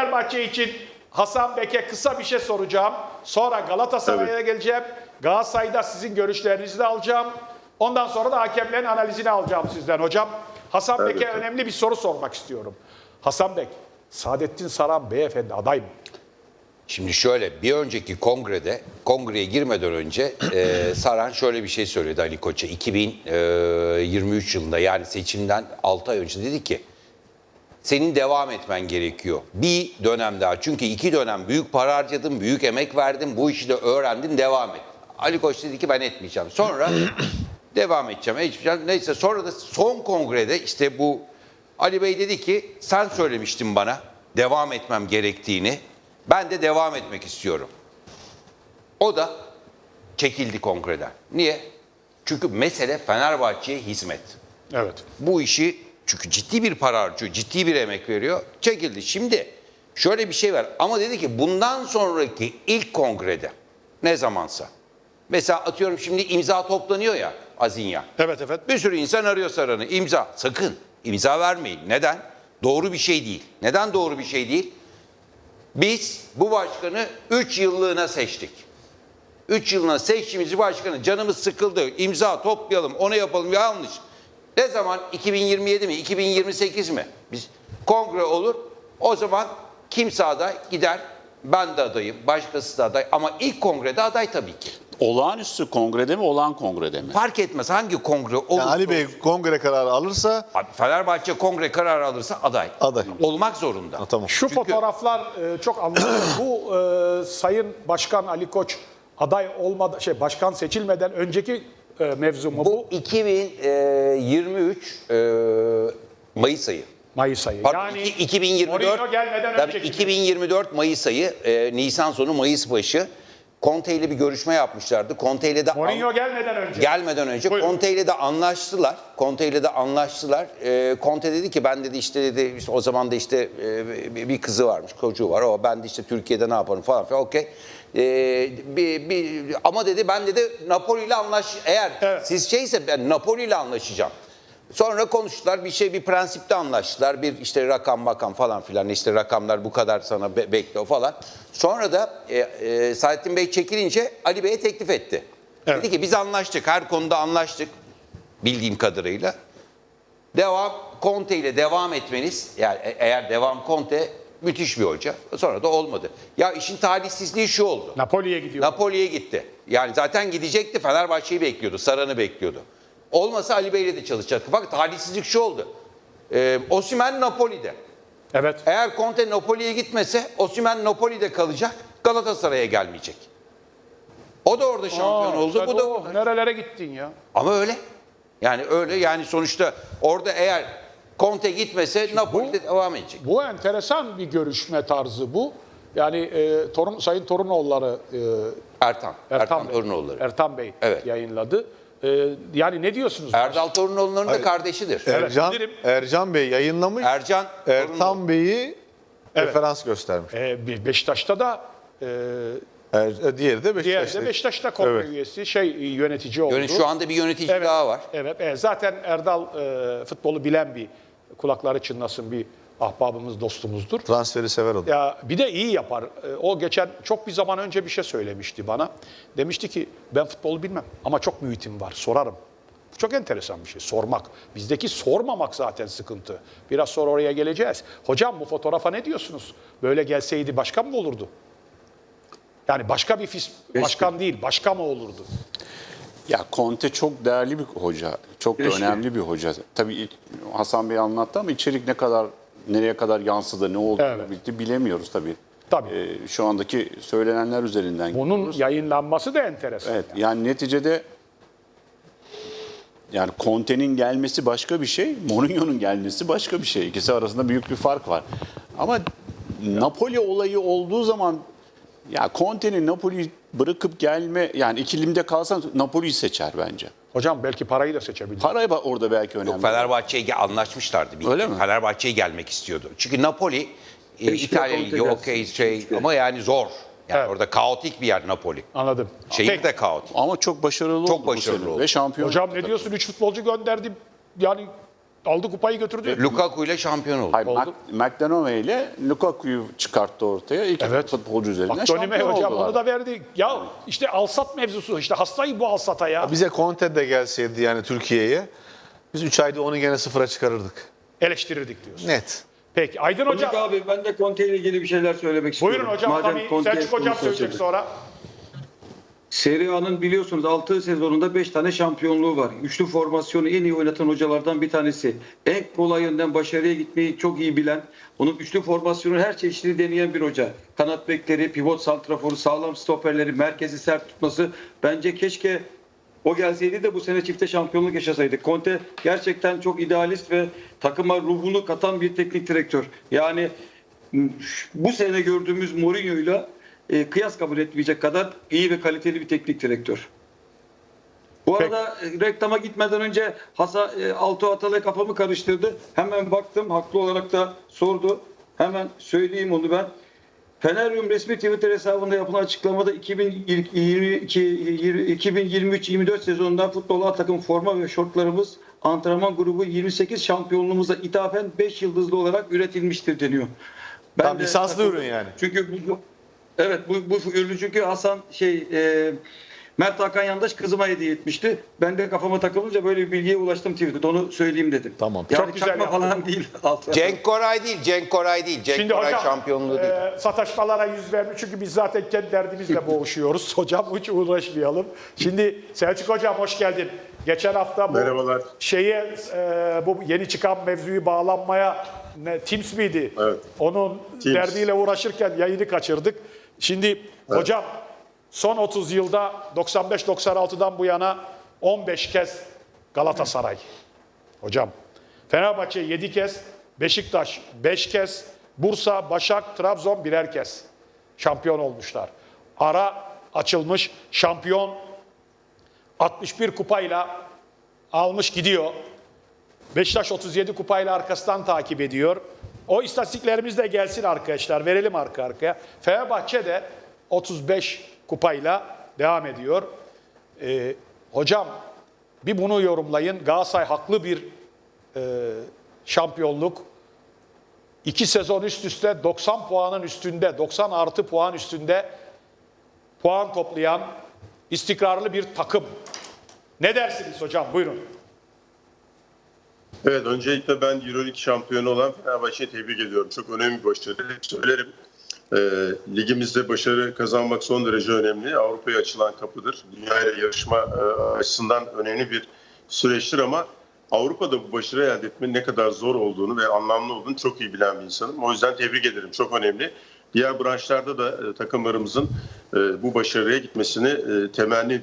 Fenerbahçe için Hasan Bek'e kısa bir şey soracağım. Sonra Galatasaray'a geleceğim. Galatasaray'da sizin görüşlerinizi de alacağım. Ondan sonra da hakemlerin analizini alacağım sizden hocam. Hasan Bek'e önemli bir soru sormak istiyorum. Hasan Bek, Saadettin Saran beyefendi aday mı? Şimdi şöyle bir önceki kongrede, kongreye girmeden önce e, Saran şöyle bir şey söyledi Ali Koç'a 2023 yılında yani seçimden 6 ay önce dedi ki senin devam etmen gerekiyor. Bir dönem daha. Çünkü iki dönem büyük para harcadın, büyük emek verdin, bu işi de öğrendin, devam et. Ali Koç dedi ki ben etmeyeceğim. Sonra devam edeceğim, etmeyeceğim. Neyse sonra da son kongrede işte bu Ali Bey dedi ki sen söylemiştin bana devam etmem gerektiğini. Ben de devam etmek istiyorum. O da çekildi kongreden. Niye? Çünkü mesele Fenerbahçe'ye hizmet Evet. bu işi çünkü ciddi bir para harcıyor, ciddi bir emek veriyor. Çekildi. Şimdi şöyle bir şey var ama dedi ki bundan sonraki ilk kongrede ne zamansa mesela atıyorum şimdi imza toplanıyor ya Azinya. Evet evet. Bir sürü insan arıyor Saran'ı. İmza. Sakın. imza vermeyin. Neden? Doğru bir şey değil. Neden doğru bir şey değil? Biz bu başkanı 3 yıllığına seçtik. 3 yılına seçtiğimiz başkanı canımız sıkıldı. imza toplayalım, onu yapalım. Yanlış. Ne zaman? 2027 mi? 2028 mi? Biz kongre olur. O zaman kimse aday gider. Ben de adayım, başkası da aday. Ama ilk kongrede aday tabii ki. Olağanüstü kongrede mi, olağan kongrede mi? Fark etmez hangi kongre olursa Yani Ali Bey kongre kararı alırsa Abi Fenerbahçe kongre kararı alırsa aday. Aday. Olmak zorunda. Ha, tamam. Şu fotoğraflar e, çok anlamlı. Bu e, Sayın Başkan Ali Koç aday olmadan şey başkan seçilmeden önceki e, mevzu mu bu? Bu 2023 e, Mayıs ayı. Mayıs ayı. Pardon, yani iki- 2024 Mourinho gelmeden tabii önceki. 2024 Mayıs ayı, e, Nisan sonu Mayıs başı Conte ile bir görüşme yapmışlardı. Conte ile de Mourinho gelmeden önce. gelmeden önce Buyurun. Conte ile de anlaştılar. Conte ile de anlaştılar. E, Conte dedi ki ben dedi işte dedi işte o zaman da işte e, bir- kızı varmış, çocuğu var. O ben de işte Türkiye'de ne yaparım falan filan. Okey. E, bir, bir, ama dedi ben dedi Napoli ile anlaş eğer Evet. siz şeyse ben Napoli ile anlaşacağım. Sonra konuştular bir şey bir prensipte anlaştılar. Bir işte rakam makam falan filan işte rakamlar bu kadar sana be- bekliyor falan. Sonra da e, e, Saadettin Bey çekilince Ali Bey'e teklif etti. Evet. Dedi ki biz anlaştık her konuda anlaştık bildiğim kadarıyla. Devam Conte ile devam etmeniz yani e- eğer devam Conte müthiş bir hoca. Sonra da olmadı. Ya işin talihsizliği şu oldu. Napoli'ye gidiyor. Napoli'ye gitti. Yani zaten gidecekti. Fenerbahçe'yi bekliyordu. Saran'ı bekliyordu. Olmasa Ali Bey'le de çalışacaktı. Fakat talihsizlik şu oldu. Ee, Osimhen Napoli'de. evet. Eğer Conte Napoli'ye gitmese Osimhen Napoli'de kalacak. Galatasaray'a gelmeyecek. O da orada şampiyon Aa, oldu. Bu da oh, nerelere gittin ya? ama öyle. Yani öyle yani sonuçta orada eğer Conte gitmese Napoli'de devam edecek. Bu enteresan bir görüşme tarzı bu. Yani e, torun, Sayın Torunoğulları e, Ertan. Ertan, Ertan, Bey, Torunoğulları. Ertan Bey Evet. yayınladı. E, yani ne diyorsunuz? Erdal Torunoğulları'nın da kardeşidir. Ercan, bilirim. Ercan Bey yayınlamış. Ercan. Ertan Bey'i referans göstermiş. E, Be- Beşiktaş'ta da e, Er, e, diğeri de diğer de Beşiktaş'ta. Beşiktaş'ta kongre Evet. üyesi, şey e, yönetici oldu. Yönet- şu anda bir yönetici evet, daha var. Evet, e, zaten Erdal e, futbolu bilen bir, kulakları çınlasın bir ahbabımız, dostumuzdur. Transferi sever o da. Ya bir de iyi yapar. E, O geçen çok bir zaman önce bir şey söylemişti bana. Demişti ki ben futbolu bilmem ama çok mühitim var sorarım. Bu çok enteresan bir şey sormak. Bizdeki sormamak zaten sıkıntı. Biraz sonra oraya geleceğiz. Hocam bu fotoğrafa ne diyorsunuz? Böyle gelseydi başkan mı olurdu? Yani başka bir fis, başkan değil, başka mı olurdu? Ya Conte çok değerli bir hoca. Çok da önemli bir hoca. Tabii Hasan Bey anlattı ama içerik ne kadar nereye kadar yansıdı, ne olduğunu Evet. bitti bilemiyoruz tabii. Tabii. Ee, şu andaki söylenenler üzerinden Bunun gidiyoruz. yayınlanması da enteresan. Evet yani neticede yani Conte'nin gelmesi başka bir şey, Mourinho'nun gelmesi başka bir şey. İkisi arasında büyük bir fark var. Ama Napoli olayı olduğu zaman ya Conte'nin Napoli'yi bırakıp gelme yani ikilimde kalsan Napoli'yi seçer bence. Hocam belki parayı da seçebilir. Para ba- orada belki önemli. Yok Fenerbahçe'ye anlaşmışlardı. Bir Öyle mi? Fenerbahçe'ye gelmek istiyordu. Çünkü Napoli e, İtalya Ligi okey şey ama yani zor. Yani Evet. orada kaotik bir yer Napoli. Anladım. Şehir Peki. de kaotik. Ama çok başarılı Çok oldu bu başarılı sene oldu. Ve şampiyon Hocam ne diyorsun? Üç futbolcu gönderdi. Yani aldı kupayı götürdü. Lukaku ile şampiyon oldu. Hayır, Oldu. Mac- McDonough ile Lukaku'yu çıkarttı ortaya. İki Evet. futbolcu üzerinden Baktonime şampiyon hocam oldular. onu da verdi. Ya işte alsat mevzusu işte hastayım bu alsata ya. Bize Conte de gelseydi yani Türkiye'ye biz 3 ayda onu gene sıfıra çıkarırdık. Eleştirirdik diyorsun. Net. Peki Aydın Hocam hocam. abi ben de Conte ile ilgili bir şeyler söylemek istiyorum. Buyurun hocam Madem tabii Conte Selçuk hocam konusuna söyleyecek sonra. Serie A'nın biliyorsunuz 6 sezonunda 5 tane şampiyonluğu var. Üçlü formasyonu en iyi oynatan hocalardan bir tanesi. En kolay yönden başarıya gitmeyi çok iyi bilen, onun üçlü formasyonu her çeşitli deneyen bir hoca. Kanat bekleri, pivot santraforu, sağlam stoperleri, merkezi sert tutması. Bence keşke o gelseydi de bu sene çifte şampiyonluk yaşasaydık. Conte gerçekten çok idealist ve takıma ruhunu katan bir teknik direktör. Yani bu sene gördüğümüz Mourinho'yla e, kıyas kabul etmeyecek kadar iyi ve kaliteli bir teknik direktör. Bu arada e, reklama gitmeden önce Hasan e, Altuğ Atalay kafamı karıştırdı. Hemen baktım haklı olarak da sordu. Hemen söyleyeyim onu ben. Feneryum resmi Twitter hesabında yapılan açıklamada 2023-24 sezonundan futbol takım forma ve şortlarımız antrenman grubu 28 şampiyonluğumuza ithafen 5 yıldızlı olarak üretilmiştir deniyor. Ben Tam de ürün yani. Çünkü bu- evet bu, bu ürünü çünkü Hasan şey e, Mert Hakan Yandaş kızıma hediye etmişti. Ben de kafama takılınca böyle bir bilgiye ulaştım Twitter'da. Onu söyleyeyim dedim. Tamam. Yani Çok güzel çakma yaptın. falan değil. Altı. Cenk Koray değil, Cenk Koray değil. Cenk Şimdi Koray hocam şampiyonluğu değil. e, sataşmalara yüz vermiş çünkü biz zaten kendi derdimizle boğuşuyoruz. Hocam hiç uğraşmayalım. Şimdi Selçuk hocam hoş geldin. Geçen hafta bu Merhabalar. şeye e, bu yeni çıkan mevzuyu bağlanmaya ne, Teams miydi? Evet. Onun Teams. derdiyle uğraşırken yayını kaçırdık. Şimdi hocam son 30 yılda 95-96'dan bu yana 15 kez Galatasaray. Hocam Fenerbahçe 7 kez, Beşiktaş 5 kez, Bursa, Başak, Trabzon birer kez şampiyon olmuşlar. Ara açılmış şampiyon 61 kupayla almış gidiyor. Beşiktaş 37 kupayla arkasından takip ediyor. O istatistiklerimiz de gelsin arkadaşlar. Verelim arka arkaya. Fenerbahçe de 35 kupayla devam ediyor. Ee, hocam bir bunu yorumlayın. Galatasaray haklı bir e, şampiyonluk. İki sezon üst üste 90 puanın üstünde, 90 artı puan üstünde puan toplayan istikrarlı bir takım. Ne dersiniz hocam? Buyurun. Evet öncelikle ben Euroleague şampiyonu olan Fenerbahçe'yi tebrik ediyorum. Çok önemli bir başarı. Söylerim. Ee, ligimizde başarı kazanmak son derece önemli. Avrupa'ya açılan kapıdır. Dünya ile yarışma e, açısından önemli bir süreçtir ama Avrupa'da bu başarı elde etmenin ne kadar zor olduğunu ve anlamlı olduğunu çok iyi bilen bir insanım. O yüzden tebrik ederim. Çok önemli. Diğer branşlarda da e, takımlarımızın e, bu başarıya gitmesini e, temenni ediyorum.